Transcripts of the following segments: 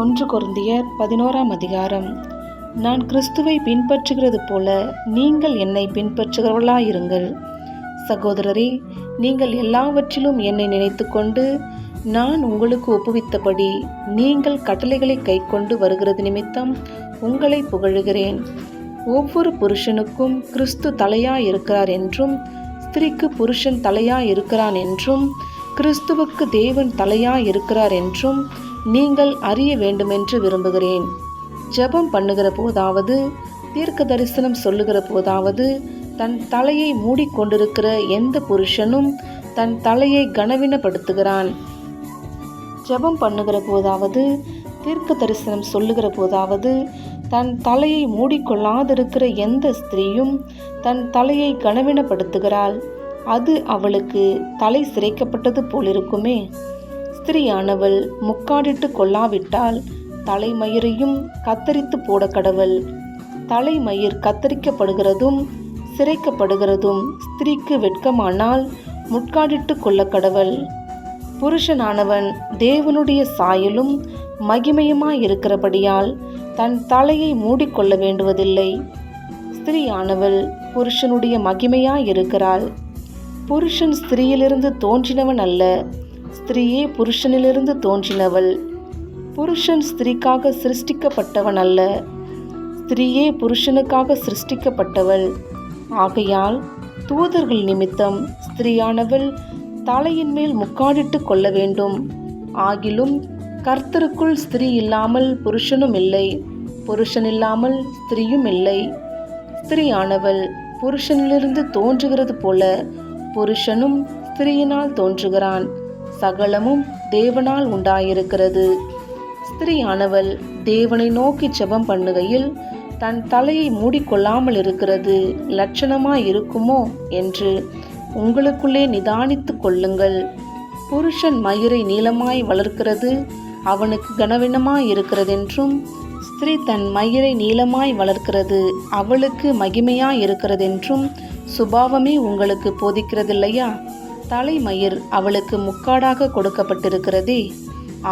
ஒன்று கொருந்தியர் பதினோராம் அதிகாரம். நான் கிறிஸ்துவை பின்பற்றுகிறது போல நீங்கள் என்னை பின்பற்றுகிறவர்களாயிருங்கள். சகோதரரே நீங்கள் எல்லாவற்றிலும் என்னை நினைத்துக்கொண்டு நான் உங்களுக்கு ஒப்புவித்தபடி நீங்கள் கட்டளைகளை கைக்கொண்டு வருகிறது நிமித்தம் உங்களை புகழுகிறேன். ஒவ்வொரு புருஷனுக்கும் கிறிஸ்து தலையாய் இருக்கிறார் என்றும் ஸ்திரீக்கு புருஷன் தலையாய் இருக்கிறான் என்றும் கிறிஸ்துவுக்கு தேவன் தலையாய் இருக்கிறார் என்றும் நீங்கள் அறிய வேண்டுமென்று விரும்புகிறேன். ஜெபம் பண்ணுகிற போதாவது தீர்க்க தரிசனம் சொல்லுகிற போதாவது தன் தலையை மூடிக்கொண்டிருக்கிற எந்த புருஷனும் தன் தலையை கனவினப்படுத்துகிறான். ஜெபம் பண்ணுகிற போதாவது தீர்க்க தரிசனம் சொல்லுகிற போதாவது தன் தலையை மூடிக்கொள்ளாதிருக்கிற எந்த ஸ்திரீயும் தன் தலையை கனவினப்படுத்துகிறாள். அது அவளுக்கு தலை சிரைக்கப்பட்டது போலிருக்குமே. ஸ்திரியானவள் முக்காடிட்டு கொள்ளாவிட்டால் தலைமயிரையும் கத்தரித்து போட கடவள். தலைமயிர் கத்தரிக்கப்படுகிறதும் சிறைக்கப்படுகிறதும் ஸ்திரீக்கு வெட்கமானால் முட்காடிட்டு கொள்ள கடவள். புருஷனானவன் தேவனுடைய சாயலும் மகிமையுமாயிருக்கிறபடியால் தன் தலையை மூடிக்கொள்ள வேண்டுவதில்லை. ஸ்திரீயானவள் புருஷனுடைய மகிமையாயிருக்கிறாள். புருஷன் ஸ்திரீயிலிருந்து தோன்றினவன் அல்ல. ஸ்திரீயே புருஷனிலிருந்து தோன்றினவள். புருஷன் ஸ்திரீக்காக சிருஷ்டிக்கப்பட்டவன் அல்ல. ஸ்திரீயே புருஷனுக்காக சிருஷ்டிக்கப்பட்டவள். ஆகையால் தூதர்கள் நிமித்தம் ஸ்திரீயானவள் தலையின் மேல் முக்காடிட்டு கொள்ள வேண்டும். ஆகிலும் கர்த்தருக்குள் ஸ்திரீ இல்லாமல் புருஷனும் இல்லை. புருஷன் இல்லாமல் ஸ்திரீயும் இல்லை. ஸ்திரீயானவள் புருஷனிலிருந்து தோன்றுகிறது போல புருஷனும் ஸ்திரீயினால் தோன்றுகிறான். சகலமும் தேவனால் உண்டாயிருக்கிறது. ஸ்திரீயானவள் தேவனை நோக்கி ஜெபம் பண்ணுகையில் தன் தலையை மூடிக்கொள்ளாமல் இருக்கிறது. லட்சணமாய் இருக்குமோ என்று உங்களுக்குள்ளே நிதானித்து கொள்ளுங்கள். புருஷன் மயிரை நீளமாய் வளர்க்கிறது அவனுக்கு கனவீனமாய் இருக்கிறதென்றும் ஸ்திரீ தன் மயிரை நீளமாய் வளர்க்கிறது அவளுக்கு மகிமையாய் இருக்கிறதென்றும் சுபாவமே உங்களுக்கு போதிக்கிறதில்லையா? தலைமயிர் அவளுக்கு முக்காடாக கொடுக்கப்பட்டிருக்கிறதே.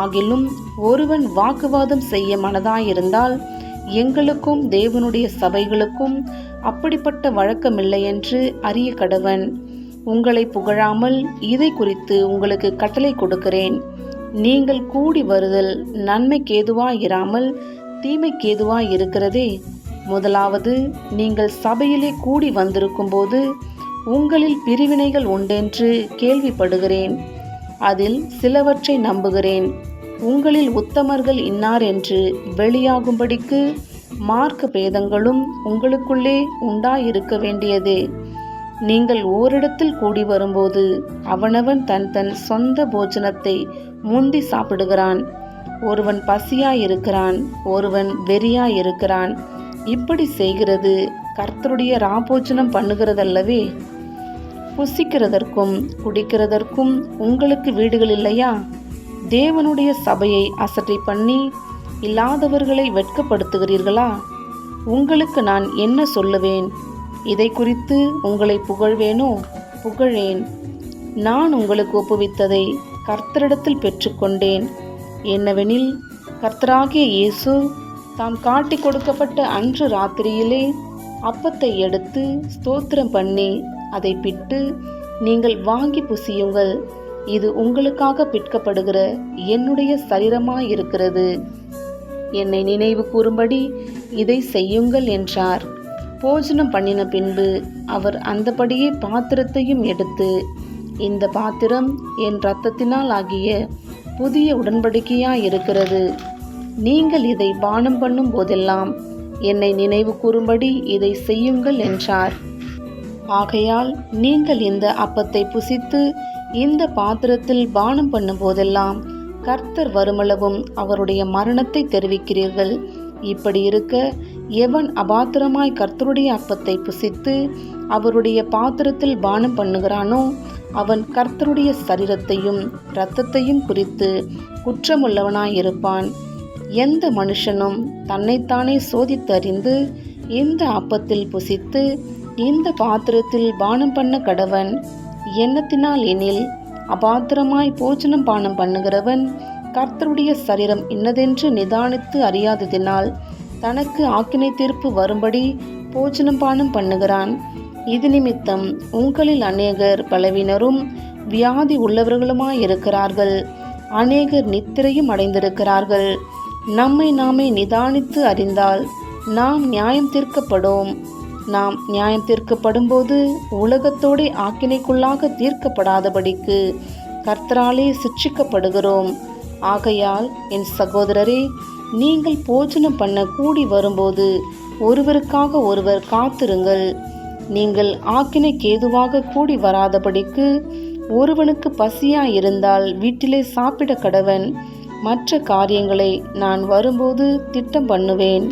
ஆகிலும் ஒருவன் வாக்குவாதம் செய்ய மனதாயிருந்தால் எங்களுக்கும் தேவனுடைய சபைகளுக்கும் அப்படிப்பட்ட வழக்கமில்லை என்று அறிய கடவன். உங்களை புகழாமல் இதை குறித்து உங்களுக்கு கட்டளை கொடுக்கிறேன். நீங்கள் கூடி வருதல் நன்மைக்கேதுவாயிராமல் தீமைக்கேதுவாய் இருக்கிறதே முதலாவது நீங்கள் சபையிலே கூடி வந்திருக்கும்போது உங்களில் பிரிவினைகள் உண்டென்று கேள்விப்படுகிறேன். அதில் சிலவற்றை நம்புகிறேன். உங்களில் உத்தமர்கள் இன்னார் என்று வெளியாகும்படிக்கு மார்க்க பேதங்களும் உங்களுக்குள்ளே உண்டாயிருக்க வேண்டியதே. நீங்கள் ஓரிடத்தில் கூடி வரும்போது அவனவன் தன் தன் சொந்த போஜனத்தை முந்தி சாப்பிடுகிறான். ஒருவன் பசியாயிருக்கிறான் ஒருவன் வெறியாயிருக்கிறான். இப்படி செய்கிறது கர்த்தருடைய ராபோஜனம் பண்ணுகிறதல்லவே? புசிக்கிறதற்கும் குடிக்கிறதற்கும் உங்களுக்கு வீடுகள் இல்லையா? தேவனுடைய சபையை அசட்டை பண்ணி இல்லாதவர்களை வெட்கப்படுத்துகிறீர்களா? உங்களுக்கு நான் என்ன சொல்லுவேன்? இதை குறித்து உங்களை புகழ்வேனோ? புகழேன். நான் உங்களுக்கு ஒப்புவித்ததை கர்த்தரிடத்தில் பெற்றுக்கொண்டேன். என்னவெனில் கர்த்தராகிய இயேசு தாம் காட்டி கொடுக்கப்பட்ட அன்று ராத்திரியிலே அப்பத்தை எடுத்து ஸ்தோத்திரம் பண்ணி அதை பிட்டு நீங்கள் வாங்கி புசியுங்கள். இது உங்களுக்காக பிற்கப்படுகிற என்னுடைய சரீரமாயிருக்கிறது. என்னை நினைவு கூறும்படி இதை செய்யுங்கள் என்றார். போஜனம் பண்ணின பின்பு அவர் அந்தபடியே பாத்திரத்தையும் எடுத்து இந்த பாத்திரம் என் இரத்தத்தினால் ஆகிய புதிய உடன்படிக்கையாய் இருக்கிறது நீங்கள் இதை பானம் பண்ணும் போதெல்லாம் என்னை நினைவு கூறும்படி இதை செய்யுங்கள் என்றார். ஆகையால் நீங்கள் இந்த அப்பத்தை புசித்து இந்த பாத்திரத்தில் பானம் பண்ணும் போதெல்லாம் கர்த்தர் வருமளவும் அவருடைய மரணத்தை தெரிவிக்கிறீர்கள். இப்படி இருக்க எவன் அபாத்திரமாய் கர்த்தருடைய அப்பத்தை புசித்து அவருடைய பாத்திரத்தில் பானம் பண்ணுகிறானோ அவன் கர்த்தருடைய சரீரத்தையும் இரத்தத்தையும் குறித்து குற்றமுள்ளவனாயிருப்பான் எந்த மனுஷனும் தன்னைத்தானே சோதித்தறிந்து இந்த அப்பத்தில் புசித்து இந்த பாத்திரத்தில் பானம் பண்ண கடவன்? எண்ணத்தினால் எனில் அபாத்திரமாய் போஜனம் பானம் பண்ணுகிறவன் கர்த்தருடைய சரீரம் இன்னதென்று நிதானித்து அறியாததினால் தனக்கு ஆக்கினை தீர்ப்பு வரும்படி போஜனம் பானம் பண்ணுகிறான். இது நிமித்தம் உங்களில் அநேகர் பலவீனரும் வியாதி உள்ளவர்களுமாயிருக்கிறார்கள். அநேகர் நித்திரையும் அடைந்திருக்கிறார்கள். நம்மை நாமே நிதானித்து அறிந்தால் நாம் நியாயம் தீர்க்கப்படும். நாம் நியாயம் தீர்க்கப்படும்போது உலகத்தோடே ஆக்கினைக்குள்ளாக தீர்க்கப்படாதபடிக்கு கர்த்தராலே சிட்சிக்கப்படுகிறோம். ஆகையால் என் சகோதரரே நீங்கள் போஜனம் பண்ண கூடி வரும்போது ஒருவருக்காக ஒருவர் காத்திருங்கள். நீங்கள் ஆக்கினைக்கு ஏதுவாக கூடி வராதபடிக்கு ஒருவனுக்கு பசியாயிருந்தால் வீட்டிலே சாப்பிட கடவன். மற்ற காரியங்களை நான் வரும்போது திட்டம் பண்ணுவேன்.